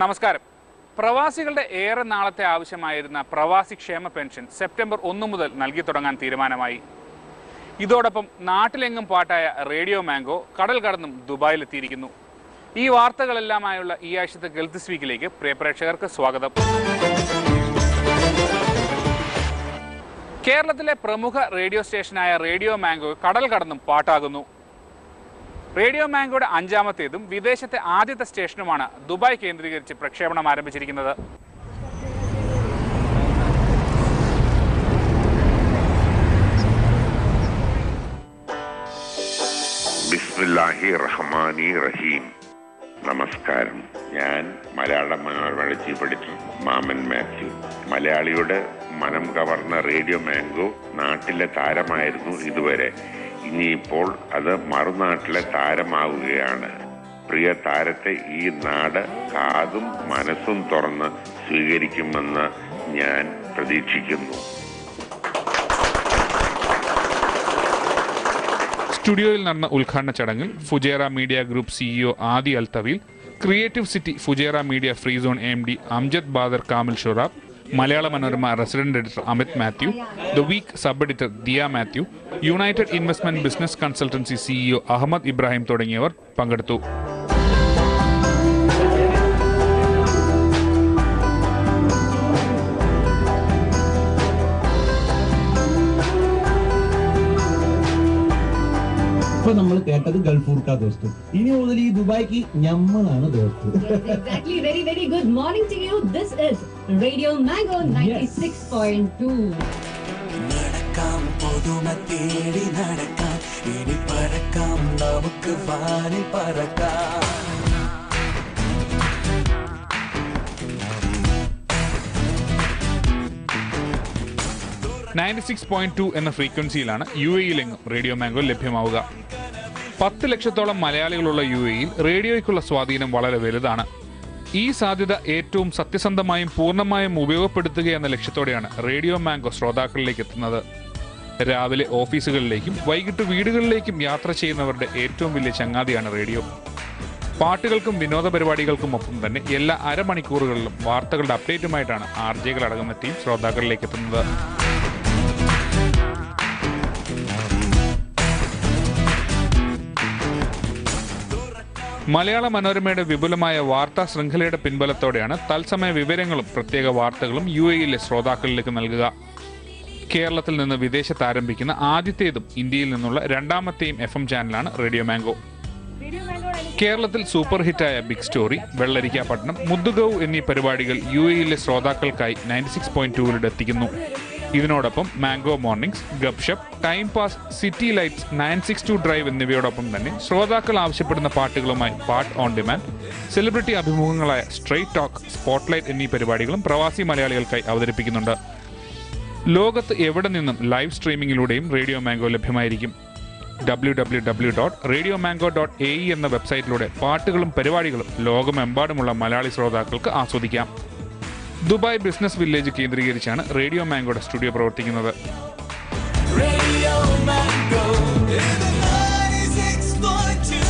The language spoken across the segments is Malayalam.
നമസ്കാരം. പ്രവാസികളുടെ ഏറെ നാളത്തെ ആവശ്യമായിരുന്ന പ്രവാസി ക്ഷേമ പെൻഷൻ സെപ്റ്റംബർ ഒന്ന് മുതൽ നൽകി തുടങ്ങാൻ തീരുമാനമായി. ഇതോടൊപ്പം നാട്ടിലെങ്ങും പാട്ടായ റേഡിയോ മാംഗോ കടൽ കടന്നും ദുബായിലെത്തിയിരിക്കുന്നു. ഈ വാർത്തകളെല്ലാമായുള്ള ഈ ആഴ്ചത്തെ ഗൾഫ് വീക്കിലേക്ക് പ്രിയ പ്രേക്ഷകർക്ക് സ്വാഗതം. കേരളത്തിലെ പ്രമുഖ റേഡിയോ സ്റ്റേഷനായ റേഡിയോ മാംഗോ കടൽ കടന്നും പാട്ടാകുന്നു. റേഡിയോ മാംഗോയുടെ അഞ്ചാമത്തേതും വിദേശത്തെ ആദ്യത്തെ സ്റ്റേഷനുമാണ് ദുബായ് കേന്ദ്രീകരിച്ച് പ്രക്ഷേപണം ആരംഭിച്ചിരിക്കുന്നത്. ബിസ്മില്ലാഹി റഹ്മാനി റഹീം നമസ്കാരം. ഞാൻ മലയാള ചീഫ് എഡിറ്റർ മാമൻ മാത്യു. മലയാളിയുടെ മനം കവർന്ന റേഡിയോ മാംഗോ നാട്ടിലെ താരമായിരുന്നു ഇതുവരെ. ഇനിയിപ്പോൾ അത് മറുനാട്ടിലെ താരമാവുകയാണ്. പ്രിയ താരത്തെ ഈ നാട് കാതും മനസ്സും തുറന്ന് സ്വീകരിക്കുമെന്ന് ഞാൻ പ്രതീക്ഷിക്കുന്നു. സ്റ്റുഡിയോയിൽ നടന്ന ഉദ്ഘാടന ചടങ്ങിൽ Fujairah Media Group CEO Adi Altaweel Creative City Fujairah Media Free Zone M D Amjad Badar Kamil Shurab Malayala Manorama resident editor Amit Mathew The Week sub editor Diya Mathew United Investment Business Consultancy CEO Ahmed Ibrahim തുടങ്ങിയവർ പങ്കെടുത്തു. ഇപ്പൊ നമ്മൾ കേട്ടത് ഗൾഫൂർക്ക ദോസ്തു ഇനി മുതൽ ഈ ദുബായ്ക്ക് ഞമ്മളാണ് ദോസ്തു exactly. Very very good morning to you. This is Radio Mango 96.2. നടക്കാം പുതുമ തേടി നടക്കാം ഇനി പറക്കാം നമുക്ക് വാനി പറക്കാം നയന്റി സിക്സ് പോയിന്റ് ടു എന്ന ഫ്രീക്വൻസിയിലാണ് യു എയിലെങ്ങും റേഡിയോ മാംഗോ ലഭ്യമാവുക പത്ത് ലക്ഷത്തോളം മലയാളികളുള്ള യു എയിൽ റേഡിയോയ്ക്കുള്ള സ്വാധീനം വളരെ വലുതാണ്. ഈ സാധ്യത ഏറ്റവും സത്യസന്ധമായും പൂർണമായും ഉപയോഗപ്പെടുത്തുക എന്ന ലക്ഷ്യത്തോടെയാണ് റേഡിയോ മാംഗോ ശ്രോതാക്കളിലേക്ക് എത്തുന്നത്. രാവിലെ ഓഫീസുകളിലേക്കും വൈകിട്ട് വീടുകളിലേക്കും യാത്ര ചെയ്യുന്നവരുടെ ഏറ്റവും വലിയ ചങ്ങാതിയാണ് റേഡിയോ. പാട്ടുകൾക്കും വിനോദ പരിപാടികൾക്കും ഒപ്പം തന്നെ എല്ലാ അരമണിക്കൂറുകളിലും വാർത്തകളുടെ അപ്ഡേറ്റുമായിട്ടാണ് ആർ ജെകൾ അടക്കമെത്തിയും ശ്രോതാക്കളിലേക്ക് എത്തുന്നത്. മലയാള മനോരമയുടെ വിപുലമായ വാർത്താ ശൃംഖലയുടെ പിൻബലത്തോടെയാണ് തത്സമയ വിവരങ്ങളും പ്രത്യേക വാർത്തകളും യു എയിലെ ശ്രോതാക്കളിലേക്ക് നൽകുക. കേരളത്തിൽ നിന്ന് വിദേശത്ത് ആരംഭിക്കുന്ന ആദ്യത്തേതും ഇന്ത്യയിൽ നിന്നുള്ള രണ്ടാമത്തെയും എഫ് എം ചാനലാണ് റേഡിയോ മാംഗോ. കേരളത്തിൽ സൂപ്പർ ഹിറ്റായ ബിഗ് സ്റ്റോറി വെള്ളരിക്കാപട്ടണം മുദ്ദുഗൌ എന്നീ പരിപാടികൾ യു എയിലെ ശ്രോതാക്കൾക്കായി നയന്റി സിക്സ് പോയിന്റ് ടൂവിലൂടെ എത്തിക്കുന്നു. ഇതിനോടൊപ്പം Mango Mornings Gupshup Time Pass City Lights Nine Six Two Drive എന്നിവയോടൊപ്പം തന്നെ ശ്രോതാക്കൾ ആവശ്യപ്പെടുന്ന പാട്ടുകളുമായി പാട്ട് ഓൺ ഡിമാൻഡ് സെലിബ്രിറ്റി അഭിമുഖങ്ങളായ സ്ട്രൈറ്റ് ടോക്ക് സ്പോട്ട്ലൈറ്റ് എന്നീ പരിപാടികളും പ്രവാസി മലയാളികൾക്കായി അവതരിപ്പിക്കുന്നുണ്ട്. ലോകത്ത് എവിടെ നിന്നും ലൈവ് സ്ട്രീമിംഗിലൂടെയും Radio Mango ലഭ്യമായിരിക്കും. W W W dot radio mango dot A E എന്ന വെബ്സൈറ്റിലൂടെ പാട്ടുകളും പരിപാടികളും ലോകമെമ്പാടുമുള്ള മലയാളി ശ്രോതാക്കൾക്ക് ആസ്വദിക്കാം. ദുബായ് ബിസിനസ് വില്ലേജ് കേന്ദ്രീകരിച്ചാണ് റേഡിയോ മാംഗോയുടെ സ്റ്റുഡിയോ പ്രവർത്തിക്കുന്നത്. Radio Mango. in the 96.2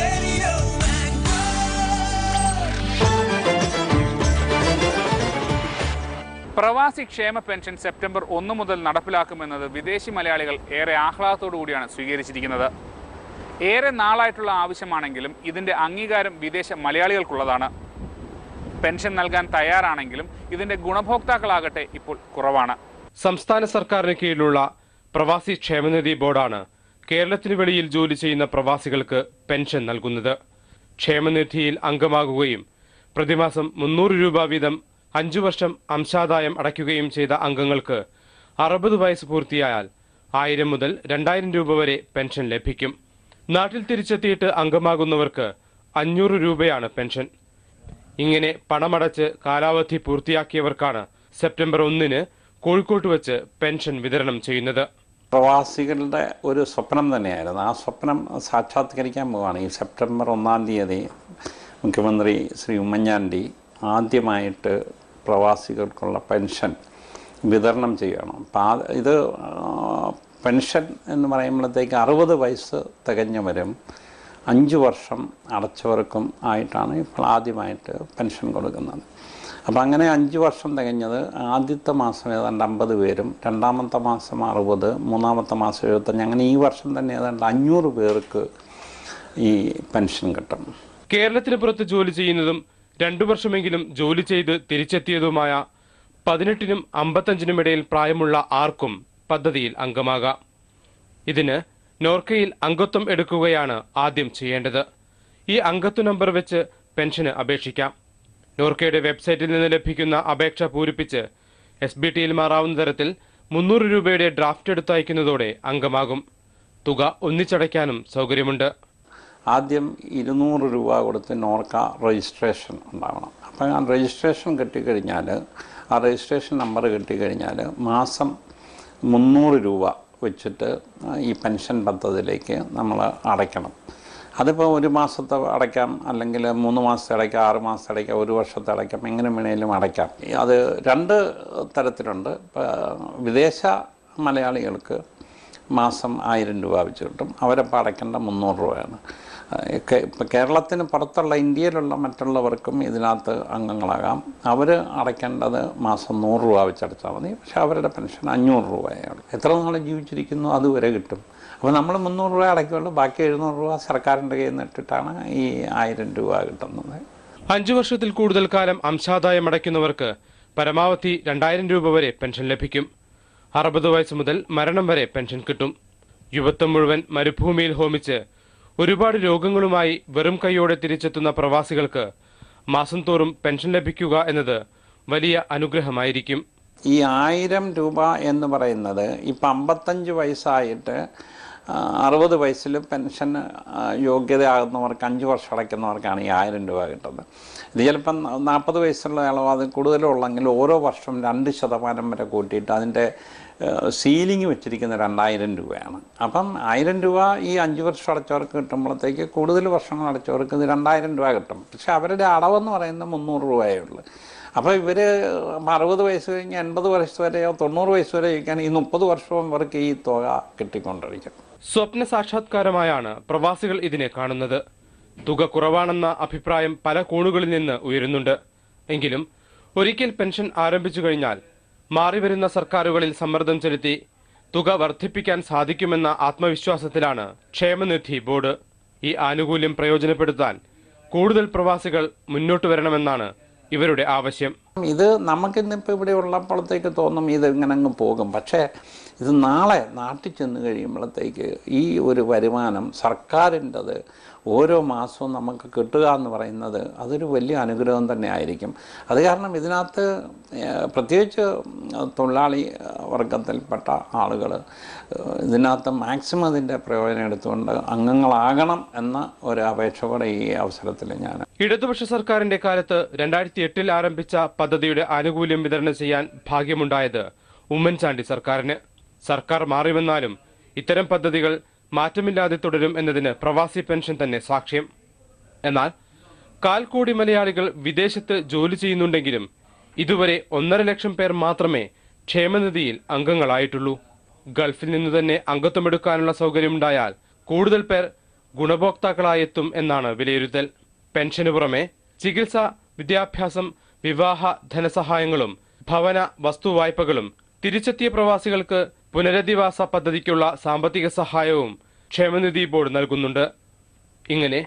Radio Mango പ്രവാസി ക്ഷേമ പെൻഷൻ സെപ്റ്റംബർ ഒന്ന് മുതൽ നടപ്പിലാക്കുമെന്നത് വിദേശി മലയാളികൾ ഏറെ ആഹ്ലാദത്തോടു കൂടിയാണ് സ്വീകരിച്ചിരിക്കുന്നത്. ഏറെ നാളായിട്ടുള്ള ആവശ്യമാണെങ്കിലും ഇതിന്റെ അംഗീകാരം വിദേശ മലയാളികൾക്കുള്ളതാണ്. പെൻഷൻ നൽകാൻ തയ്യാറാണെങ്കിലും ഇതിന്റെ ഗുണഭോക്താക്കളാകട്ടെ ഇപ്പോൾ കുറവാണ്. സംസ്ഥാന സർക്കാരിന് കീഴിലുള്ള പ്രവാസി ക്ഷേമനിധി ബോർഡാണ് കേരളത്തിന് വെളിയിൽ ജോലി ചെയ്യുന്ന പ്രവാസികൾക്ക് പെൻഷൻ നൽകുന്നത്. ക്ഷേമനിധിയിൽ അംഗമാകുകയും പ്രതിമാസം മുന്നൂറ് രൂപ വീതം അഞ്ചു വർഷം അംശാദായം അടയ്ക്കുകയും ചെയ്ത അംഗങ്ങൾക്ക് അറുപത് വയസ്സ് പൂർത്തിയായാൽ ആയിരം മുതൽ രണ്ടായിരം രൂപ വരെ പെൻഷൻ ലഭിക്കും. നാട്ടിൽ തിരിച്ചെത്തിയിട്ട് അംഗമാകുന്നവർക്ക് അഞ്ഞൂറ് രൂപയാണ് പെൻഷൻ. ഇങ്ങനെ പണമടച്ച് കാലാവധി പൂർത്തിയാക്കിയവർക്കാണ് സെപ്റ്റംബർ ഒന്നിന് കോഴിക്കോട്ട് വെച്ച് പെൻഷൻ വിതരണം ചെയ്യുന്നത്. പ്രവാസികളുടെ ഒരു സ്വപ്നം തന്നെയായിരുന്നു. ആ സ്വപ്നം സാക്ഷാത്കരിക്കാൻ പോവുകയാണ് ഈ സെപ്റ്റംബർ ഒന്നാം തീയതി മുഖ്യമന്ത്രി ശ്രീ ഉമ്മൻചാണ്ടി ആദ്യമായിട്ട് പ്രവാസികൾക്കുള്ള പെൻഷൻ വിതരണം ചെയ്യണം അപ്പം ഇത് പെൻഷൻ എന്ന് പറയുമ്പോഴത്തേക്ക് അറുപത് വയസ്സ് തികഞ്ഞവരും അഞ്ച് വർഷം അടച്ചവർക്കും ആയിട്ടാണ് ഇപ്പോൾ ആദ്യമായിട്ട് പെൻഷൻ കൊടുക്കുന്നത്. അപ്പം അങ്ങനെ അഞ്ച് വർഷം തികഞ്ഞത് ആദ്യത്തെ മാസം ഏതാണ്ട് അമ്പത് പേരും രണ്ടാമത്തെ മാസം അറുപത് മൂന്നാമത്തെ മാസം എഴുപത്തഞ്ച് അങ്ങനെ ഈ വർഷം തന്നെ ഏതാണ്ട് അഞ്ഞൂറ് പേർക്ക് ഈ പെൻഷൻ കിട്ടും. കേരളത്തിന് പുറത്ത് ജോലി ചെയ്യുന്നതും രണ്ടു വർഷമെങ്കിലും ജോലി ചെയ്ത് തിരിച്ചെത്തിയതുമായ പതിനെട്ടിനും അമ്പത്തഞ്ചിനും ഇടയിൽ പ്രായമുള്ള ആർക്കും പദ്ധതിയിൽ അംഗമാകാം. ഇതിന് നോർക്കയിൽ അംഗത്വം എടുക്കുകയാണ് ആദ്യം ചെയ്യേണ്ടത്. ഈ അംഗത്വ നമ്പർ വെച്ച് പെൻഷന് അപേക്ഷിക്കാം. നോർക്കയുടെ വെബ്സൈറ്റിൽ നിന്ന് ലഭിക്കുന്ന അപേക്ഷ പൂരിപ്പിച്ച് എസ് ബി ടിയിൽ മാറാവുന്ന തരത്തിൽ മുന്നൂറ് രൂപയുടെ ഡ്രാഫ്റ്റ് എടുത്തയക്കുന്നതോടെ അംഗമാകും. തുക ഒന്നിച്ചടയ്ക്കാനും സൗകര്യമുണ്ട്. ആദ്യം ഇരുന്നൂറ് രൂപ കൊടുത്ത് നോർക്ക രജിസ്ട്രേഷൻ ഉണ്ടാവണം. അപ്പം ആ രജിസ്ട്രേഷൻ കിട്ടിക്കഴിഞ്ഞാൽ ആ രജിസ്ട്രേഷൻ നമ്പർ കിട്ടിക്കഴിഞ്ഞാൽ മാസം മുന്നൂറ് രൂപ വെച്ചിട്ട് ഈ പെൻഷൻ പദ്ധതിയിലേക്ക് നമ്മൾ അടയ്ക്കണം. അതിപ്പോൾ ഒരു മാസത്തെ അടയ്ക്കാം അല്ലെങ്കിൽ മൂന്ന് മാസത്തെ അടയ്ക്കാം ആറ് മാസത്തെ അടയ്ക്കാം ഒരു വർഷത്തെ അടയ്ക്കാം എങ്ങനെ വേണേലും അടയ്ക്കാം. അത് രണ്ട് തരത്തിലുണ്ട്. വിദേശ മലയാളികൾക്ക് മാസം ആയിരം രൂപ വെച്ച് കിട്ടും. അവരപ്പോൾ അടയ്ക്കേണ്ട മുന്നൂറ് രൂപയാണ്. ഇപ്പം കേരളത്തിന് പുറത്തുള്ള ഇന്ത്യയിലുള്ള മറ്റുള്ളവർക്കും ഇതിനകത്ത് അംഗങ്ങളാകാം. അവർ അടയ്ക്കേണ്ടത് മാസം നൂറ് രൂപ വെച്ചടച്ചാൽ മതി. പക്ഷേ അവരുടെ പെൻഷൻ അഞ്ഞൂറ് രൂപയാണ് എത്ര നാൾ ജീവിച്ചിരിക്കുന്നു അതുവരെ കിട്ടും. അപ്പോൾ നമ്മൾ മുന്നൂറ് രൂപ അടയ്ക്കുള്ളൂ. ബാക്കി എഴുന്നൂറ് രൂപ സർക്കാരിന്റെ കയ്യിൽ നിന്ന് ഇട്ടിട്ടാണ് ഈ ആയിരം രൂപ കിട്ടുന്നത്. അഞ്ചു വർഷത്തിൽ കൂടുതൽ കാലം അംശാദായം അടയ്ക്കുന്നവർക്ക് പരമാവധി രണ്ടായിരം രൂപ വരെ പെൻഷൻ ലഭിക്കും. അറുപത് വയസ്സ് മുതൽ മരണം വരെ പെൻഷൻ കിട്ടും. യുവത്വം മുഴുവൻ മരുഭൂമിയിൽ ഹോമിച്ച് ഒരുപാട് രോഗങ്ങളുമായി വെറും കൈയോടെ തിരിച്ചെത്തുന്ന പ്രവാസികൾക്ക് മാസം തോറും പെൻഷൻ ലഭിക്കുക എന്നത് വലിയ അനുഗ്രഹമായിരിക്കും. ഈ ആയിരം രൂപ എന്ന് പറയുന്നത് ഇപ്പം അമ്പത്തഞ്ച് വയസ്സായിട്ട് അറുപത് വയസ്സിൽ പെൻഷൻ യോഗ്യതയാകുന്നവർക്ക് അഞ്ച് വർഷം അടയ്ക്കുന്നവർക്കാണ് ഈ ആയിരം രൂപ കിട്ടുന്നത്. ഇത് ചിലപ്പം നാൽപ്പത് വയസ്സുള്ള അളവ് അത് കൂടുതലുള്ളെങ്കിൽ ഓരോ വർഷം രണ്ട് ശതമാനം വരെ കൂട്ടിയിട്ട് അതിന്റെ സീലിംഗ് വെച്ചിരിക്കുന്ന രണ്ടായിരം രൂപയാണ്. അപ്പം ആയിരം രൂപ ഈ അഞ്ച് വർഷം അടച്ചവർക്ക് കിട്ടുമ്പോഴത്തേക്ക് കൂടുതൽ വർഷങ്ങൾ അടച്ചവർക്ക് രണ്ടായിരം രൂപ കിട്ടും. പക്ഷെ അവരുടെ അടവെന്ന് പറയുന്നത് മുന്നൂറ് രൂപയേ ഉള്ളൂ. അപ്പോൾ ഇവർ അറുപത് വയസ്സ് കഴിഞ്ഞ് എൺപത് വയസ്സ് വരെയോ തൊണ്ണൂറ് വയസ്സ് വരെ ഇരിക്കാൻ ഈ മുപ്പത് വർഷവും ഇവർക്ക് ഈ തുക കിട്ടിക്കൊണ്ടിരിക്കും സ്വപ്ന സാക്ഷാത്കാരമായാണ് പ്രവാസികൾ ഇതിനെ കാണുന്നത്. തുക കുറവാണെന്ന അഭിപ്രായം പല കോണുകളിൽ നിന്ന് ഉയരുന്നുണ്ട്. എങ്കിലും ഒരിക്കൽ പെൻഷൻ ആരംഭിച്ചു കഴിഞ്ഞാൽ മാറിവരുന്ന സർക്കാരുകളിൽ സമ്മർദ്ദം ചെലുത്തി തുക വർദ്ധിപ്പിക്കാൻ സാധിക്കുമെന്ന ആത്മവിശ്വാസത്തിലാണ് ക്ഷേമനിധി ബോർഡ്. ഈ ആനുകൂല്യം പ്രയോജനപ്പെടുത്താൻ കൂടുതൽ പ്രവാസികൾ മുന്നോട്ട് വരണമെന്നാണ് ഇവരുടെ ആവശ്യം. ഇത് നമുക്കിന്നിപ്പോൾ ഇവിടെ ഉള്ളപ്പോഴത്തേക്ക് തോന്നും ഇത് ഇങ്ങനെ അങ്ങ് പോകും. പക്ഷേ ഇത് നാളെ നാട്ടിൽ ചെന്ന് കഴിയുമ്പോഴത്തേക്ക് ഈ ഒരു വരുമാനം സർക്കാരിന്റെത് ഓരോ മാസവും നമുക്ക് കിട്ടുക എന്ന് പറയുന്നത് അതൊരു വലിയ അനുഗ്രഹം തന്നെ ആയിരിക്കും അത് കാരണം ഇതിനകത്ത് പ്രത്യേകിച്ച് തൊഴിലാളി വർഗത്തിൽപ്പെട്ട ആളുകൾ ഇതിനകത്ത് മാക്സിമം ഇതിന്റെ പ്രയോജനം എടുത്തുകൊണ്ട് അംഗങ്ങളാകണം എന്ന ഒരു അപേക്ഷ കൂടെ ഈ അവസരത്തിൽ ഞാൻ ഇടതുപക്ഷ സർക്കാരിന്റെ കാലത്ത് രണ്ടായിരത്തി എട്ടിൽ ആരംഭിച്ച പദ്ധതിയുടെ ആനുകൂല്യം വിതരണം ചെയ്യാൻ ഭാഗ്യമുണ്ടായത് ഉമ്മൻചാണ്ടി സർക്കാരിന്. സർക്കാർ മാറിവന്നാലും ഇത്തരം പദ്ധതികൾ മാറ്റമില്ലാതെ തുടരും എന്നതിന് പ്രവാസി പെൻഷൻ തന്നെ സാക്ഷ്യം. എന്നാൽ കാൽ കോടി മലയാളികൾ വിദേശത്ത് ജോലി ചെയ്യുന്നുണ്ടെങ്കിലും ഇതുവരെ ഒന്നര ലക്ഷം പേർ മാത്രമേ ക്ഷേമനിധിയിൽ അംഗങ്ങളായിട്ടുള്ളൂ. ഗൾഫിൽ നിന്ന് തന്നെ അംഗത്വമെടുക്കാനുള്ള സൗകര്യമുണ്ടായാൽ കൂടുതൽ പേർ ഗുണഭോക്താക്കളായെത്തും എന്നാണ് വിലയിരുത്തൽ. പെൻഷന് പുറമെ ചികിത്സ വിദ്യാഭ്യാസം വിവാഹ ധനസഹായങ്ങളും ഭവന വസ്തുവായ്പകളും തിരിച്ചെത്തിയ പ്രവാസികൾക്ക് പുനരധിവാസ പദ്ധതിക്കുള്ള സാമ്പത്തിക സഹായവും ക്ഷേമനിധി ബോർഡ് നൽകുന്നുണ്ട്. ഇങ്ങനെ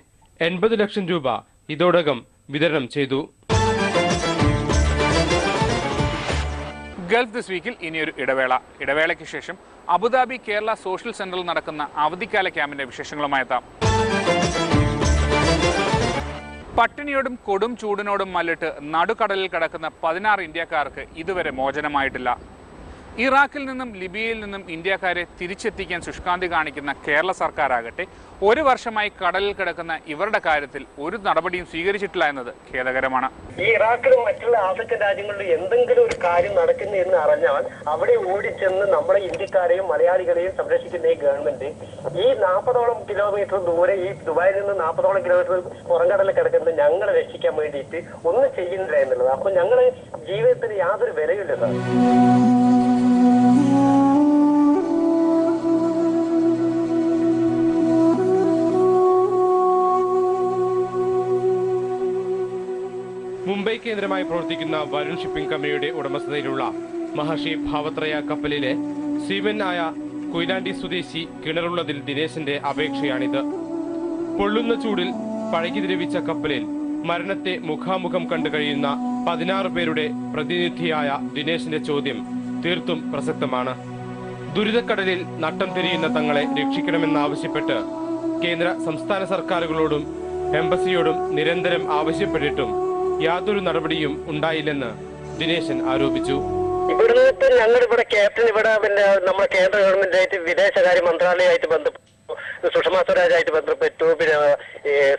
എൺപത് ലക്ഷം രൂപ ഇതോടകം വിതരണം ചെയ്തു. ഗൾഫ് ദിസ് വീക്കിൽ ഇനിയൊരു ഇടവേള. ഇടവേളയ്ക്ക് ശേഷം അബുദാബി കേരള സോഷ്യൽ സെന്ററിൽ നടക്കുന്ന അവധിക്കാല ക്യാമ്പിന്റെ വിശേഷങ്ങളുമായി എത്താം പട്ടിണിയോടും കൊടും ചൂടിനോടും മല്ലിട്ട് നടുക്കടലിൽ കിടക്കുന്ന പതിനാറ് ഇന്ത്യക്കാർക്ക് ഇതുവരെ മോചനമായിട്ടില്ല. ഇറാഖിൽ നിന്നും ലിബിയയിൽ നിന്നും ഇന്ത്യക്കാരെ തിരിച്ചെത്തിക്കാൻ ശുഷ്കാന്തി കാണിക്കുന്ന കേരള സർക്കാരാകട്ടെ ഒരു വർഷമായി കടലിൽ കിടക്കുന്ന ഇവരുടെ കാര്യത്തിൽ ഒരു നടപടിയും സ്വീകരിച്ചിട്ടില്ല എന്നത് ഖേദകരമാണ്. ഈ ഇറാഖിലും മറ്റുള്ള ആഫ്രിക്കൻ രാജ്യങ്ങളിലും എന്തെങ്കിലും ഒരു കാര്യം നടക്കുന്നു എന്ന് അറിഞ്ഞാൽ അവിടെ ഓടിച്ചെന്ന് നമ്മുടെ ഇന്ത്യക്കാരെയും മലയാളികളെയും സംരക്ഷിക്കുന്ന ഈ ഗവൺമെന്റ് ഈ നാൽപ്പതോളം കിലോമീറ്റർ ദൂരെ ഈ ദുബായിൽ നിന്ന് നാൽപ്പതോളം കിലോമീറ്റർ പുറംകടലിൽ കിടക്കുന്നത് ഞങ്ങളെ രക്ഷിക്കാൻ വേണ്ടിയിട്ട് ഒന്നും ചെയ്യുന്നില്ല എന്നുള്ളത്. അപ്പൊ ഞങ്ങൾ ജീവിതത്തിന് യാതൊരു വിലയില്ല സാർ. കേന്ദ്രമായി പ്രവർത്തിക്കുന്ന വരുൺ ഷിപ്പിംഗ് കമ്പനിയുടെ ഉടമസ്ഥതയിലുള്ള മഹർഷി ഭാവത്രയ കപ്പലിലെ സീമനായ കൊയിലാണ്ടി സ്വദേശി കിണറുള്ളതിൽ ദിനേശന്റെ അപേക്ഷയാണിത്. പൊള്ളുന്ന ചൂടിൽ പഴകി ദ്രവിച്ച കപ്പലിൽ മരണത്തെ മുഖാമുഖം കണ്ടു കഴിയുന്ന പതിനാറ് പേരുടെ പ്രതിനിധിയായ ദിനേശന്റെ ചോദ്യം തീർത്തും പ്രസക്തമാണ്. ദുരിതക്കടലിൽ നട്ടം തിരിയുന്ന തങ്ങളെ രക്ഷിക്കണമെന്നാവശ്യപ്പെട്ട് കേന്ദ്ര സംസ്ഥാന സർക്കാരുകളോടും എംബസിയോടും നിരന്തരം ആവശ്യപ്പെട്ടിട്ടും യാതൊരു നടപടിയും ഉണ്ടായില്ലെന്ന് ദിനേശൻ ആരോപിച്ചു. ഇവിടുന്ന് ഞങ്ങളുടെ ഇവിടെ ക്യാപ്റ്റൻ ഇവിടെ പിന്നെ നമ്മുടെ കേന്ദ്ര ഗവൺമെന്റായിട്ട് വിദേശകാര്യ മന്ത്രാലയമായിട്ട് ബന്ധപ്പെട്ടു. സുഷമ സ്വരാജായിട്ട് ബന്ധപ്പെട്ടു. പിന്നെ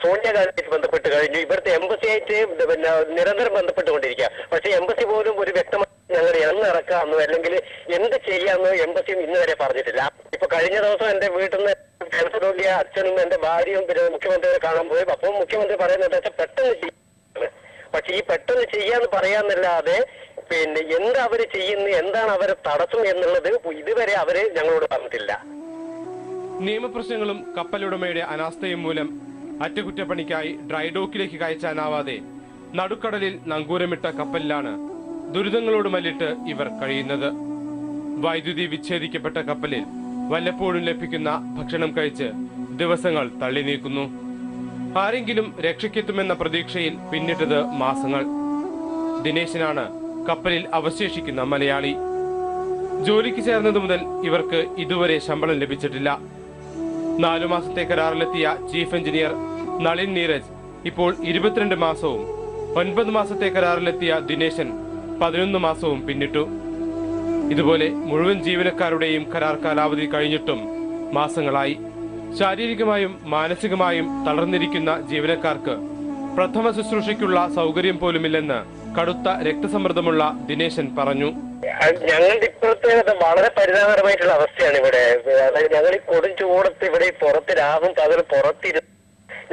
സോണിയാഗാന്ധിയായിട്ട് ബന്ധപ്പെട്ട് കഴിഞ്ഞു. ഇവിടുത്തെ എംബസിയായിട്ട് പിന്നെ നിരന്തരം ബന്ധപ്പെട്ടുകൊണ്ടിരിക്കുക. പക്ഷേ എംബസി പോലും ഒരു വ്യക്തമായ ഞങ്ങൾ എന്ന് ഇറക്കാമെന്നോ അല്ലെങ്കിൽ എന്ത് ചെയ്യാമെന്നോ എംബസിയും ഇന്ന് വരെ പറഞ്ഞിട്ടില്ല. ഇപ്പൊ കഴിഞ്ഞ ദിവസം എന്റെ വീട്ടിൽ നിന്ന് ക്യാൻസർ രോഗിയ അച്ഛനും എന്റെ ഭാര്യയും പിന്നെ മുഖ്യമന്ത്രിയെ കാണാൻ പോയി. അപ്പം മുഖ്യമന്ത്രി പറയുന്നത് വെച്ചാൽ പെട്ടെന്ന് ചെയ്യും പക്ഷെ ഈ പെട്ടെന്ന് ചെയ്യാന്ന് പറയാന്നല്ലാതെ പിന്നെ എന്താ അവർ ചെയ്യുന്നു എന്താണ് അവരെ തടസ്സം എന്നുള്ളത് ഇതുവരെ അവർ ഞങ്ങളോട് പറഞ്ഞിട്ടില്ല. നിയമപ്രശ്നങ്ങളും കപ്പലുടമയുടെ അനാസ്ഥയും മൂലം അറ്റകുറ്റപ്പണിക്കായി ഡ്രൈഡോക്കിലേക്ക് കയറ്റാനാവാതെ നടുക്കടലിൽ നങ്കൂരമിട്ട കപ്പലിലാണ് ദുരിതങ്ങളോട് മല്ലിട്ട് ഇവർ കഴിയുന്നത്. വൈദ്യുതി വിച്ഛേദിക്കപ്പെട്ട കപ്പലിൽ വല്ലപ്പോഴും ലഭിക്കുന്ന ഭക്ഷണം കഴിച്ച് ദിവസങ്ങൾ തള്ളി നീക്കുന്നു ആരെങ്കിലും രക്ഷയ്ക്കെത്തുമെന്ന പ്രതീക്ഷയിൽ പിന്നിട്ടത് മാസങ്ങൾ. ദിനേശനാണ് കപ്പലിൽ അവശേഷിക്കുന്ന മലയാളി. ജോലിക്ക് ചേർന്നത് മുതൽ ഇവർക്ക് ഇതുവരെ ശമ്പളം ലഭിച്ചിട്ടില്ല. നാലു മാസത്തെ കരാറിലെത്തിയ ചീഫ് എഞ്ചിനീയർ നളിൻ നീരജ് ഇപ്പോൾ ഇരുപത്തിരണ്ട് മാസവും ഒൻപത് മാസത്തെ കരാറിലെത്തിയ ദിനേശൻ പതിനൊന്ന് മാസവും പിന്നിട്ടു. ഇതുപോലെ മുഴുവൻ ജീവനക്കാരുടെയും കരാർ കാലാവധി കഴിഞ്ഞിട്ടും മാസങ്ങളായി. ശാരീരികമായും മാനസികമായും തളർന്നിരിക്കുന്ന ജീവനക്കാർക്ക് പ്രഥമ ശുശ്രൂഷയ്ക്കുള്ള സൗകര്യം പോലുമില്ലെന്ന് കടുത്ത രക്തസമ്മർദ്ദമുള്ള ദിനേശൻ പറഞ്ഞു. ഞങ്ങളുടെ ഇപ്പോഴത്തെ വളരെ പരിതാപകരമായിട്ടുള്ള അവസ്ഥയാണ് ഇവിടെ. അതായത് ഞങ്ങൾ ഈ കൊടും ചൂടത്ത് ഇവിടെ പുറത്ത് രാവും പകൽ പുറത്തിരുന്ന്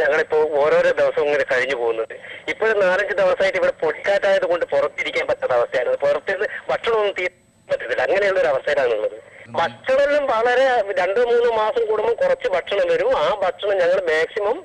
ഞങ്ങളിപ്പോ ഓരോരോ ദിവസവും ഇങ്ങനെ കഴിഞ്ഞു പോകുന്നത്. ഇപ്പോഴും നാലഞ്ച് ദിവസമായിട്ട് ഇവിടെ പൊടിക്കാറ്റായത് കൊണ്ട് പുറത്തിരിക്കാൻ പറ്റാത്ത അവസ്ഥയാണ്. പുറത്തിരുന്ന് ഭക്ഷണമൊന്നും തീരെ പറ്റത്തില്ല. അങ്ങനെയുള്ള ഒരു അവസ്ഥയിലാണുള്ളത്. ഭക്ഷണമെല്ലാം വളരെ രണ്ടോ മൂന്ന് മാസം കൂടുമ്പോൾ കുറച്ച് ഭക്ഷണം വരും. ആ ഭക്ഷണം ഞങ്ങൾ മാക്സിമം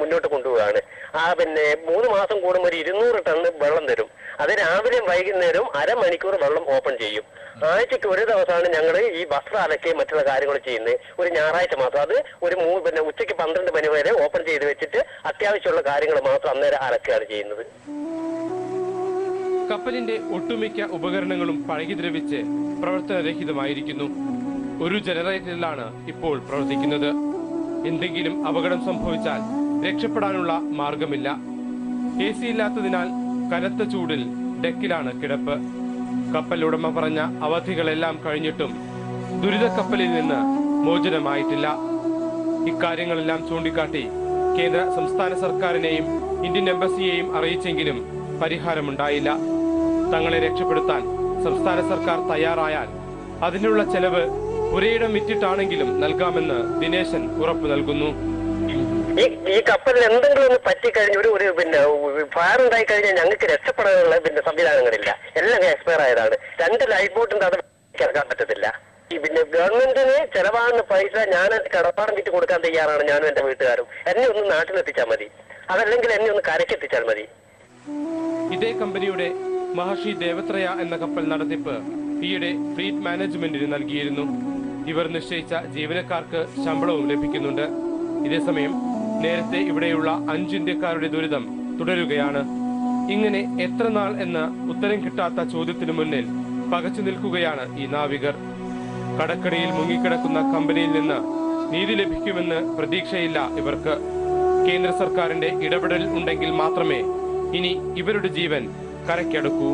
മുന്നോട്ട് കൊണ്ടുപോവാണ് ആ പിന്നെ മൂന്ന് മാസം കൂടുമ്പോൾ ഒരു ഇരുന്നൂറ് ടൺ വെള്ളം തരും. അത് രാവിലെയും വൈകുന്നേരവും അരമണിക്കൂർ വെള്ളം ഓപ്പൺ ചെയ്യും. ആഴ്ചയ്ക്ക് ഒരു ദിവസമാണ് ഞങ്ങൾ ഈ വസ്ത്ര അലക്കുകയും മറ്റുള്ള കാര്യങ്ങൾ ചെയ്യുന്നത്. ഒരു ഞായറാഴ്ച മാത്രം. അത് ഒരു മൂന്ന് പിന്നെ ഉച്ചയ്ക്ക് പന്ത്രണ്ട് മണി വരെ ഓപ്പൺ ചെയ്ത് വെച്ചിട്ട് അത്യാവശ്യമുള്ള കാര്യങ്ങൾ മാത്രം അന്നേരം അലക്കുകയാണ് ചെയ്യുന്നത്. കപ്പലിന്റെ ഒട്ടുമിക്ക ഉപകരണങ്ങളും പഴകി ദ്രവിച്ച് പ്രവർത്തനരഹിതമായിരിക്കുന്നു. ഒരു ജനറേറ്ററിലാണ് ഇപ്പോൾ പ്രവർത്തിക്കുന്നത്. എന്തെങ്കിലും അപകടം സംഭവിച്ചാൽ രക്ഷപ്പെടാനുള്ള മാർഗമില്ല. എ സി ഇല്ലാത്തതിനാൽ കനത്ത ചൂടിൽ ഡെക്കിലാണ് കിടപ്പ്. കപ്പൽ ഉടമ പറഞ്ഞ അവധികളെല്ലാം കഴിഞ്ഞിട്ടും ദുരിത കപ്പലിൽ നിന്ന് മോചനമായിട്ടില്ല. ഇക്കാര്യങ്ങളെല്ലാം ചൂണ്ടിക്കാട്ടി കേന്ദ്ര സംസ്ഥാന സർക്കാരിനെയും ഇന്ത്യൻ എംബസിയെയും അറിയിച്ചെങ്കിലും പരിഹാരമുണ്ടായില്ല. തങ്ങളെ രക്ഷപ്പെടുത്താൻ സംസ്ഥാന സർക്കാർ തയ്യാറായാൽ അതിനുള്ള ചെലവ് പുരയിടം വിറ്റിട്ടാണെങ്കിലും നൽകാമെന്ന് ദിനേശൻ ഉറപ്പു നൽകുന്നു. ഈ ഈ കപ്പലിൽ എന്തെങ്കിലും ഒന്ന് പറ്റിക്കഴിഞ്ഞ ഒരു ഒരു പിന്നെ ഫയർ ഉണ്ടായി കഴിഞ്ഞാൽ ഞങ്ങൾക്ക് രക്ഷപ്പെടാനുള്ള പിന്നെ സംവിധാനങ്ങളില്ല. എല്ലാം എക്സ്പയർ ആയതാണ്. രണ്ട് ലൈഫ് ബോട്ടിന്റെ അത് ഇറക്കാൻ പറ്റത്തില്ല. ഈ പിന്നെ ഗവൺമെന്റിന് ചെലവാകുന്ന പൈസ ഞാൻ കടപ്പാടം വിറ്റ് കൊടുക്കാൻ തയ്യാറാണ് ഞാനും എന്റെ വീട്ടുകാരും. എന്നെ ഒന്ന് നാട്ടിലെത്തിച്ചാൽ മതി. അതല്ലെങ്കിൽ എന്നെ ഒന്ന് കരക്കെത്തിച്ചാൽ മതി. ഇതേ കമ്പനിയുടെ മഹർഷി ദേവത്രയ എന്ന കപ്പൽ നടത്തിപ്പ് ഈയിടെ ഫ്ലീറ്റ് മാനേജ്മെന്റിന് നൽകിയിരുന്നു. ഇവർ നിശ്ചയിച്ച ജീവനക്കാർക്ക് ശമ്പളവും ലഭിക്കുന്നുണ്ട്. ഇതേസമയം നേരത്തെ ഇവിടെയുള്ള അഞ്ച് ഇന്ത്യക്കാരുടെ ദുരിതം തുടരുകയാണ്. ഇങ്ങനെ എത്ര നാൾ എന്ന ഉത്തരം കിട്ടാത്ത ചോദ്യത്തിനു മുന്നിൽ പകച്ചു നിൽക്കുകയാണ് ഈ നാവികർ. കടക്കടിയിൽ മുങ്ങിക്കിടക്കുന്ന കമ്പനിയിൽ നിന്ന് നീതി ലഭിക്കുമെന്ന് പ്രതീക്ഷയില്ല ഇവർക്ക്. കേന്ദ്ര സർക്കാരിന്റെ ഇടപെടൽ ഉണ്ടെങ്കിൽ മാത്രമേ ഇനി ഇവരുടെ ജീവൻ കരയ്ക്കടക്കൂ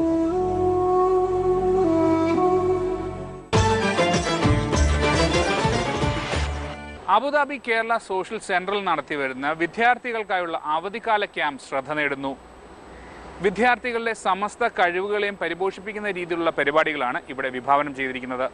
അബുദാബി കേരള സോഷ്യൽ സെന്ററിൽ നടത്തിവരുന്ന വിദ്യാർത്ഥികൾക്കായുള്ള അവധിക്കാല ക്യാമ്പ് ശ്രദ്ധ നേടുന്നു. വിദ്യാർത്ഥികളുടെ സമസ്ത കഴിവുകളെയും പരിപോഷിപ്പിക്കുന്ന രീതിയിലുള്ള പരിപാടികളാണ് ഇവിടെ വിഭാവനം ചെയ്തിരിക്കുന്നത്.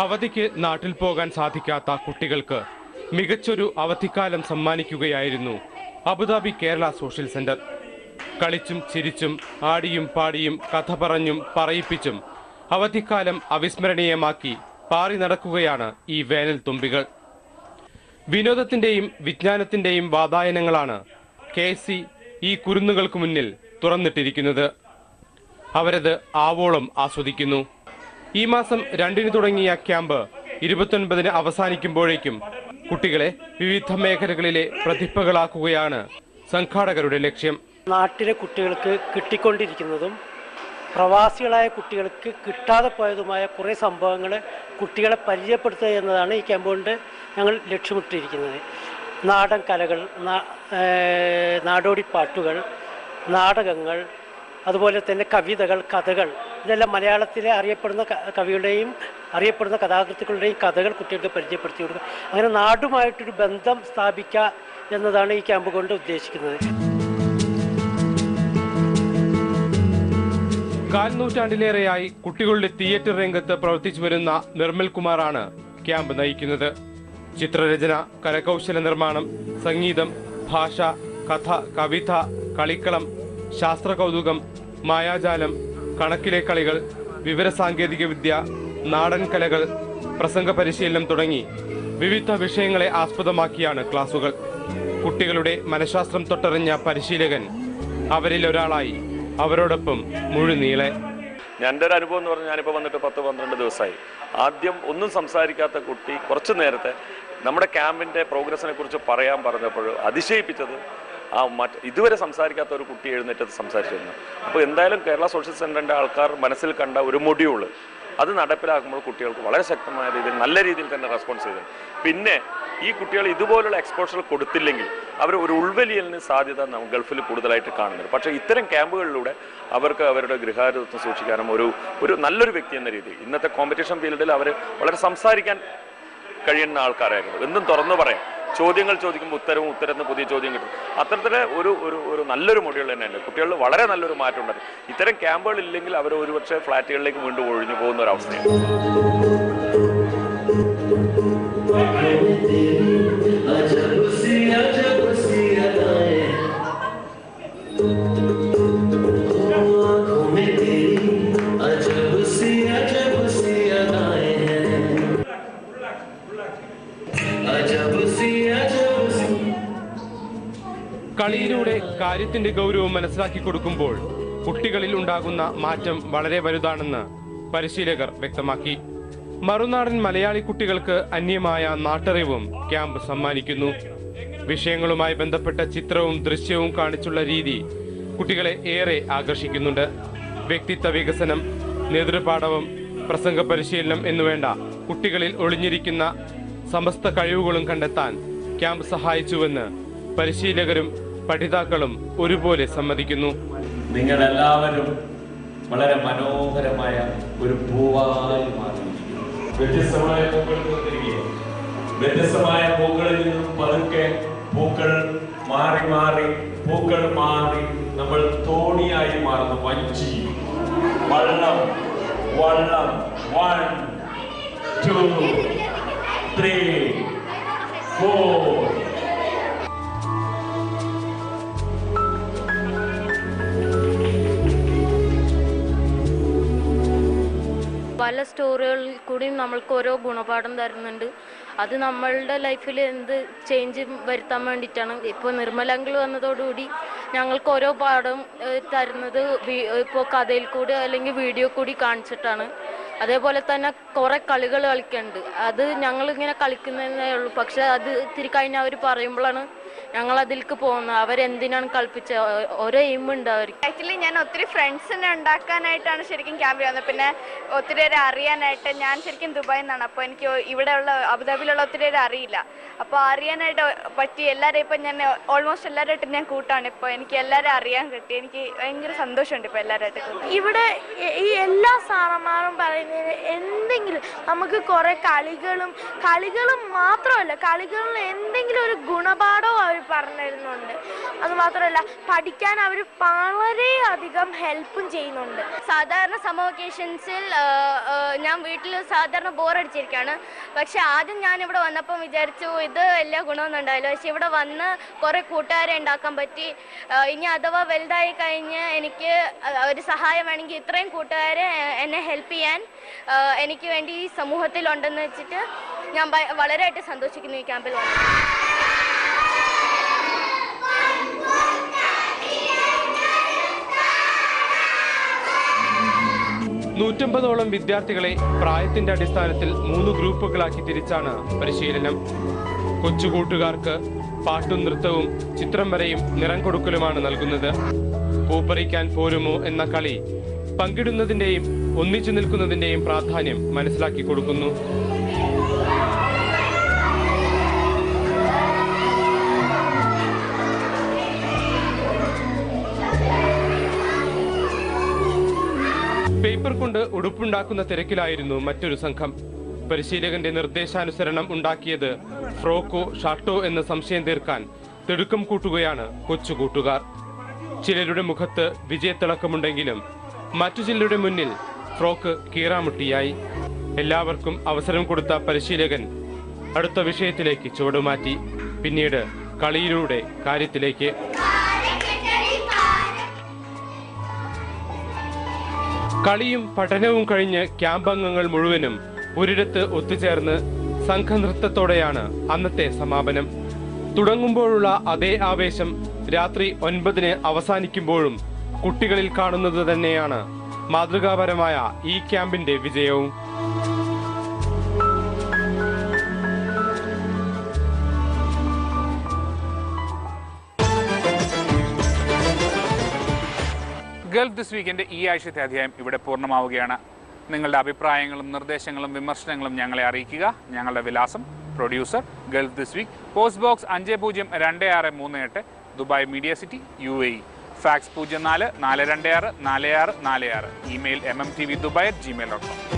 അവധിക്ക് നാട്ടിൽ പോകാൻ സാധിക്കാത്ത കുട്ടികൾക്ക് മികച്ചൊരു അവധിക്കാലം സമ്മാനിക്കുകയായിരുന്നു Abu Dhabi Kerala social centre. കളിച്ചും ചിരിച്ചും ആടിയും പാടിയും കഥ പറഞ്ഞും പറയിപ്പിച്ചും അവധിക്കാലം അവിസ്മരണീയമാക്കി പാറി നടക്കുകയാണ് ഈ വേനൽ തുമ്പികൾ. വിനോദത്തിന്റെയും വിജ്ഞാനത്തിന്റെയും വാതായനങ്ങളാണ് കെ സി ഈ കുരുന്നുകൾക്ക് മുന്നിൽ തുറന്നിട്ടിരിക്കുന്നത്. അവരത് ആവോളം ആസ്വദിക്കുന്നു. ഈ മാസം രണ്ടിന് തുടങ്ങിയ ക്യാമ്പ് ഇരുപത്തൊൻപതിന് അവസാനിക്കുമ്പോഴേക്കും കുട്ടികളെ വിവിധ മേഖലകളിലെ പ്രതിഭകളാക്കുകയാണ് സംഘാടകരുടെ ലക്ഷ്യം. നാട്ടിലെ കുട്ടികൾക്ക് കിട്ടിക്കൊണ്ടിരിക്കുന്നതും പ്രവാസികളായ കുട്ടികൾക്ക് കിട്ടാതെ പോയതുമായ കുറേ സംഭവങ്ങൾ കുട്ടികളെ പരിചയപ്പെടുത്തുക എന്നതാണ് ഈ ക്യാമ്പ് കൊണ്ട് ഞങ്ങൾ ലക്ഷ്യമിട്ടിരിക്കുന്നത്. നാടൻ കലകൾ നാടോടി പാട്ടുകൾ നാടകങ്ങൾ അതുപോലെ തന്നെ കവിതകൾ കഥകൾ. ഇതെല്ലാം മലയാളത്തിലെ അറിയപ്പെടുന്ന കവികളുടെയും അറിയപ്പെടുന്ന കഥാകൃത്തുക്കളുടെയും കഥകൾ കുട്ടികൾക്ക് പരിചയപ്പെടുത്തി കൊടുക്കുക അങ്ങനെ നാടുമായിട്ടൊരു ബന്ധം സ്ഥാപിക്കുക എന്നതാണ് ഈ ക്യാമ്പ് കൊണ്ട് ഉദ്ദേശിക്കുന്നത്. കാൽനൂറ്റാണ്ടിലേറെയായി കുട്ടികളുടെ തിയേറ്റർ രംഗത്ത് പ്രവർത്തിച്ചു വരുന്ന നിർമ്മൽ കുമാറാണ് ക്യാമ്പ് നയിക്കുന്നത്. ചിത്രരചന കരകൗശല നിർമ്മാണം സംഗീതം ഭാഷ കഥ കവിത കളിക്കളം ശാസ്ത്ര കൗതുകം മായാജാലം കണക്കിലെ കളികൾ വിവരസാങ്കേതിക വിദ്യ നാടൻ കലകൾ പ്രസംഗ പരിശീലനം തുടങ്ങി വിവിധ വിഷയങ്ങളെ ആസ്പദമാക്കിയാണ് ക്ലാസുകൾ. കുട്ടികളുടെ മനഃശാസ്ത്രം തൊട്ടറിഞ്ഞ പരിശീലകൻ അവരിൽ ഒരാളായി. അവരോടൊപ്പം മുഴുനീളെ എന്റെ ഒരു അനുഭവം എന്ന് പറഞ്ഞാൽ ഞാനിപ്പോൾ വന്നിട്ട് പത്ത് പന്ത്രണ്ട് ദിവസമായി. ആദ്യം ഒന്നും സംസാരിക്കാത്ത കുട്ടി കുറച്ച് നേരത്തെ നമ്മുടെ ക്യാമ്പിന്റെ പ്രോഗ്രസിനെ കുറിച്ച് പറയാൻ പറഞ്ഞപ്പോൾ അതിശയിപ്പിച്ചത് ആ മറ്റ് ഇതുവരെ സംസാരിക്കാത്ത ഒരു കുട്ടി എഴുന്നേറ്റത് സംസാരിച്ചിരുന്നു. അപ്പോൾ എന്തായാലും കേരള സോഷ്യൽ സെന്ററിന്റെ ആൾക്കാർ മനസ്സിൽ കണ്ട ഒരു മൊഡ്യൂൾ അത് നടപ്പിലാക്കുമ്പോൾ കുട്ടികൾക്ക് വളരെ ശക്തമായ രീതിയിൽ നല്ല രീതിയിൽ തന്നെ റെസ്പോൺസ് ചെയ്തു. പിന്നെ ഈ കുട്ടികൾ ഇതുപോലുള്ള എക്സ്പോഷർ കൊടുത്തില്ലെങ്കിൽ അവർ ഒരു ഉൾവലിയലിന് സാധ്യത ഗൾഫിൽ കൂടുതലായിട്ട് കാണുന്നുണ്ട്. പക്ഷേ ഇത്തരം ക്യാമ്പുകളിലൂടെ അവർക്ക് അവരുടെ ഗൃഹാരത്വം സൂക്ഷിക്കാനും ഒരു ഒരു നല്ലൊരു വ്യക്തി എന്ന രീതിയിൽ ഇന്നത്തെ കോമ്പറ്റീഷൻ ഫീൽഡിൽ അവർ വളരെ സംസാരിക്കാൻ കഴിയുന്ന ആൾക്കാരായിരുന്നു. എന്തും തുറന്നു പറയാം. ചോദ്യങ്ങൾ ചോദിക്കുമ്പോൾ ഉത്തരവും ഉത്തരത്തിന് പുതിയ ചോദ്യം കിട്ടും. അത്തരത്തിൽ ഒരു ഒരു ഒരു നല്ലൊരു മൊഡ്യൂൾ തന്നെയുണ്ട്. കുട്ടികളിൽ വളരെ നല്ലൊരു മാറ്റം ഉണ്ട്. ഇത്തരം ക്യാമ്പുകൾ ഇല്ലെങ്കിൽ അവർ ഒരുപക്ഷെ ഫ്ലാറ്റുകളിലേക്ക് വീണ്ടും ഒഴിഞ്ഞു പോകുന്ന ഒരു അവസ്ഥയാണ്. കാര്യത്തിന്റെ ഗൗരവം മനസ്സിലാക്കി കൊടുക്കുമ്പോൾ കുട്ടികളിൽ ഉണ്ടാകുന്ന മാറ്റം വളരെ വലുതാണെന്ന് പരിശീലകർ വ്യക്തമാക്കി. മറുനാടൻ മലയാളി കുട്ടികൾക്ക് അന്യമായ നാട്ടറിവും ക്യാമ്പ് സമ്മാനിക്കുന്നു. വിഷയങ്ങളുമായി ബന്ധപ്പെട്ട ചിത്രവും ദൃശ്യവും കാണിച്ചുള്ള രീതി കുട്ടികളെ ഏറെ ആകർഷിക്കുന്നുണ്ട്. വ്യക്തിത്വ വികസനം നേതൃപാഠവും പ്രസംഗ പരിശീലനം എന്നുവേണ്ട കുട്ടികളിൽ ഒളിഞ്ഞിരിക്കുന്ന സമസ്ത കഴിവുകളും കണ്ടെത്താൻ ക്യാമ്പ് സഹായിച്ചുവെന്ന് പരിശീലകരും പഠിതാക്കളും ഒരുപോലെ സമ്മതിക്കുന്നു. നിങ്ങൾ എല്ലാവരും വളരെ മനോഹരമായ ഒരു പൂവായി മാറിയിരിക്കുന്നു വ്യത്യസ്തമായ പൂക്കളിൽ നിന്നും പതുക്കെ പൂക്കൾ മാറി മാറി പൂക്കൾ മാറി നമ്മൾ തോണിയായി മാറുന്നു വഞ്ചി. വള്ളം വള്ളം. വൺ ടു ത്രീ സ്റ്റോറികളിൽ കൂടിയും നമ്മൾക്ക് ഓരോ ഗുണപാഠം തരുന്നുണ്ട്. അത് നമ്മളുടെ ലൈഫിൽ എന്ത് ചേഞ്ച് വരുത്താൻ വേണ്ടിയിട്ടാണ്. ഇപ്പോൾ നിർമ്മലങ്കിൾ വന്നതോടുകൂടി ഞങ്ങൾക്ക് ഓരോ പാഠം തരുന്നത് ഇപ്പോൾ കഥയിൽ കൂടി അല്ലെങ്കിൽ വീഡിയോ കൂടി കാണിച്ചിട്ടാണ്. അതേപോലെ തന്നെ കുറേ കളികൾ കളിക്കുന്നുണ്ട് അത് ഞങ്ങളിങ്ങനെ കളിക്കുന്നതേ ഉള്ളൂ. പക്ഷെ അത് ഇത്തിരി കഴിഞ്ഞ് അവർ പറയുമ്പോഴാണ് ഞങ്ങൾ അതിലേക്ക് പോകുന്നു. അവരെന്തിനാണ് കളിപ്പിച്ചത് ഒരേ ഓരോ എയിം ഉണ്ട് അവർക്ക്. ആക്ച്വലി ഞാൻ ഒത്തിരി ഫ്രണ്ട്സിനെ ഉണ്ടാക്കാനായിട്ടാണ് ശരിക്കും ക്യാമ്പിൽ വന്നത് പിന്നെ ഒത്തിരി പേരെ അറിയാനായിട്ട് ഞാൻ ശരിക്കും ദുബായിൽ നിന്നാണ്. അപ്പോൾ എനിക്ക് ഇവിടെയുള്ള അബുദാബിയിലുള്ള ഒത്തിരി പേരെ അറിയില്ല. അപ്പോൾ അറിയാനായിട്ട് പറ്റി എല്ലാവരെയും ഇപ്പം ഞാൻ ഓൾമോസ്റ്റ് എല്ലാവരുമായിട്ട് ഞാൻ കൂട്ടാണ്. ഇപ്പോൾ എനിക്ക് എല്ലാവരും അറിയാൻ കിട്ടി. എനിക്ക് ഭയങ്കര സന്തോഷമുണ്ട് ഇപ്പോൾ എല്ലാവരുമായിട്ട് ഇവിടെ ഈ എല്ലാ സാറന്മാരും പറയുന്നത് എന്തെങ്കിലും നമുക്ക് കുറേ കളികളും കളികളും മാത്രമല്ല കളികളിൽ എന്തെങ്കിലും ഒരു ഗുണപാഠവും അവർ പറഞ്ഞു തരുന്നുണ്ട് അതുമാത്രമല്ല പഠിക്കാൻ അവർ വളരെയധികം ഹെൽപ്പും ചെയ്യുന്നുണ്ട്. സാധാരണ സമ്മർ വെക്കേഷൻസിൽ ഞാൻ വീട്ടിൽ സാധാരണ ബോറടിച്ചിരിക്കുകയാണ് പക്ഷെ ആദ്യം ഞാൻ ഇവിടെ വന്നപ്പം വിചാരിച്ചു ഇത് എല്ലാ ഗുണമൊന്നും ഉണ്ടായില്ല. പക്ഷെ ഇവിടെ വന്ന് കുറേ കൂട്ടുകാരെ ഉണ്ടാക്കാൻ പറ്റി. ഇനി അഥവാ വലുതായി കഴിഞ്ഞ് എനിക്ക് ഒരു സഹായം വേണമെങ്കിൽ ഇത്രയും കൂട്ടുകാരെ എന്നെ ഹെൽപ്പ് ചെയ്യാൻ എനിക്ക് വേണ്ടി ഈ സമൂഹത്തിലുണ്ടെന്ന് വെച്ചിട്ട് ഞാൻ വളരെയായിട്ട് സന്തോഷിക്കുന്നു ഈ ക്യാമ്പിൽ വന്ന്. നൂറ്റമ്പതോളം വിദ്യാർത്ഥികളെ പ്രായത്തിന്റെ അടിസ്ഥാനത്തിൽ മൂന്ന് ഗ്രൂപ്പുകളാക്കി തിരിച്ചാണ് പരിശീലനം. കൊച്ചുകൂട്ടുകാർക്ക് പാട്ടും നൃത്തവും ചിത്രം വരയും നിറം കൊടുക്കലുമാണ് നൽകുന്നത്. പൂപ്പറിക്കാൻ പോരുമോ എന്ന കളി പങ്കിടുന്നതിന്റെയും ഒന്നിച്ചു നിൽക്കുന്നതിന്റെയും പ്രാധാന്യം മനസ്സിലാക്കി കൊടുക്കുന്നു. കൊണ്ട് ഉടുപ്പുണ്ടാക്കുന്ന തിരക്കിലായിരുന്നു മറ്റൊരു സംഘം. പരിശീലകന്റെ നിർദ്ദേശാനുസരണം ഉണ്ടാക്കിയത് ഫ്രോക്കോ ഷർട്ടോ എന്ന സംശയം തീർക്കാൻ തിടുക്കം കൂട്ടുകയാണ് കൊച്ചു കൂട്ടുകാർ. ചിലരുടെ മുഖത്ത് വിജയത്തിളക്കമുണ്ടെങ്കിലും മറ്റു ചിലരുടെ മുന്നിൽ ഫ്രോക്ക് കീറാമുട്ടിയായി. എല്ലാവർക്കും അവസരം കൊടുത്ത പരിശീലകൻ അടുത്ത വിഷയത്തിലേക്ക് ചുവടുമാറ്റി. പിന്നീട് കളിയിലൂടെ കാര്യത്തിലേക്ക് കളിയും പഠനവും കഴിഞ്ഞ് ക്യാമ്പ് അംഗങ്ങൾ മുഴുവനും ഒരിടത്ത് ഒത്തുചേർന്ന് സംഘനൃത്തത്തോടെയാണ് അന്നത്തെ സമാപനം. തുടങ്ങുമ്പോഴുള്ള അതേ ആവേശം രാത്രി ഒൻപതിന് അവസാനിക്കുമ്പോഴും കുട്ടികളിൽ കാണുന്നത് തന്നെയാണ്. മാതൃകാപരമായ ഈ ക്യാമ്പിന്റെ വിജയവും. ഗൾഫ് ദിസ് വീക്കിന്റെ ഈ ആഴ്ചത്തെ അധ്യായം ഇവിടെ പൂർണമാവുകയാണ്. നിങ്ങളുടെ അഭിപ്രായങ്ങളും നിർദ്ദേശങ്ങളും വിമർശനങ്ങളും ഞങ്ങളെ അറിയിക്കുക. ഞങ്ങളുടെ വിലാസം producer Gulf this week post box അഞ്ച് പൂജ്യം രണ്ട് ആറ് മൂന്ന് എട്ട് Dubai Media City U A E. Fax പൂജ്യം നാല് നാല് രണ്ട് ആറ് നാല് ആറ് നാല് ആറ്. Email M M T V Dubai at Gmail dot com